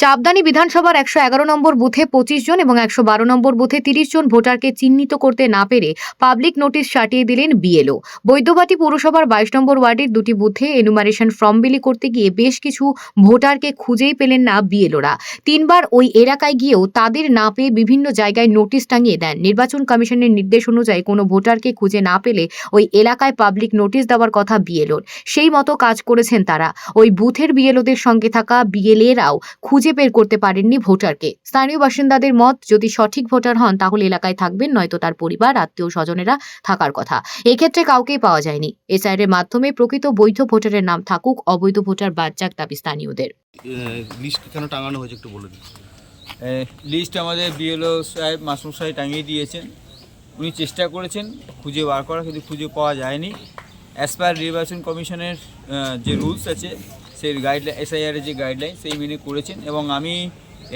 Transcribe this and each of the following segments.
চাপদানি বিধানসভার একশো এগারো নম্বর বুথে পঁচিশ জন এবং একশো বারো নম্বর বুথে তিরিশ জন ভোটারকে চিহ্নিত করতে না পেরে পাবলিক নোটিশ সাটিয়ে দিলেন বিএলও। বৈদ্যবাটি পৌরসভার বাইশ নম্বর ওয়ার্ডের দুটি বুথে এনুমারেশন ফর্ম বিলি করতে গিয়ে বেশ কিছু ভোটারকে খুঁজেই পেলেন না বিএলওরা। তিনবার ওই এলাকায় গিয়েও তাদের না পেয়ে বিভিন্ন জায়গায় নোটিশ টাঙিয়ে দেন। নির্বাচন কমিশনের নির্দেশ অনুযায়ী কোনো ভোটারকে খুঁজে না পেলে ওই এলাকায় পাবলিক নোটিশ দেওয়ার কথা বিএলওর। সেই মতো কাজ করেছেন তারা। ওই বুথের বিএলওদের সঙ্গে থাকা বিএলএরাও খুঁজে বের করতে পারেননি ভোটারকে। স্থানীয় বাসিন্দাদের মত, যদি সঠিক ভোটার হন, তাহলে এলাকায় থাকবেন, নয়তো তার পরিবার আত্মীয় স্বজনেরা থাকার কথা। এক্ষেত্রে কাউকেই পাওয়া যায়নি। এসআইয়ের মাধ্যমে প্রকৃত বৈধ ভোটারের নাম থাকুক, অবৈধ ভোটার বাদ যাক দাবি স্থানীয়দের। লিস্ট আমাদের বিএলও সাহেব, মাসুম সাহেব টাঙিয়ে দিয়েছেন। উনি চেষ্টা করেছেন, খুঁজে বার করা কিন্তু খুঁজে পাওয়া যায়নি। অ্যাজ পার নির্বাচন কমিশনের যে রুলস আছে সেই গাইডলাইন এসআইআরের যে গাইডলাইন সেই মেনে করেছেন এবং আমি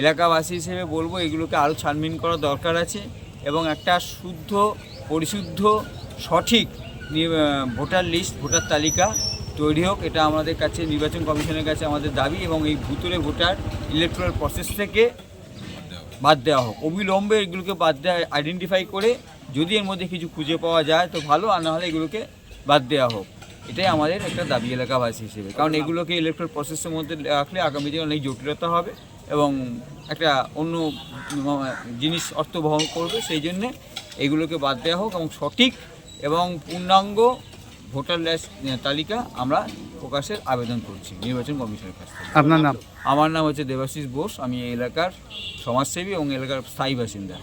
এলাকাবাসী হিসেবে বলব এগুলোকে আরও ছানবিন করা দরকার আছে এবং একটা শুদ্ধ, পরিশুদ্ধ, সঠিক ভোটার লিস্ট ভোটার তালিকা তৈরি হোক, এটা আমাদের কাছে, নির্বাচন কমিশনের কাছে আমাদের দাবি এবং এই ভুতুরে ভোটার ইলেকট্রাল প্রসেস থেকে বাদ দেওয়া হোক। অবিলম্বে এগুলোকে বাদ দেওয়া আইডেন্টিফাই করে যদি এর মধ্যে কিছু খুঁজে পাওয়া যায় তো ভালো, আর নাহলে এগুলোকে বাদ দেওয়া হোক। এটাই আমাদের একটা দাবি এলাকাবাসী হিসেবে। কারণ এগুলোকে ইলেকট্রিক প্রসেসের মধ্যে রাখলে আগামী দিনে অনেক জটিলতা হবে এবং একটা অন্য জিনিস অর্থ বহন করবে সেই জন্যে এগুলোকে বাদ দেওয়া হোক এবং সঠিক এবং পূর্ণাঙ্গ ভোটার লিস্ট তালিকা আমরা প্রকাশের আবেদন করছি নির্বাচন কমিশনের কাছ থেকে। আপনার নাম? আমার নাম হচ্ছে দেবাশিস বোস আমি এই এলাকার সমাজসেবী এবং এলাকার স্থায়ী বাসিন্দা।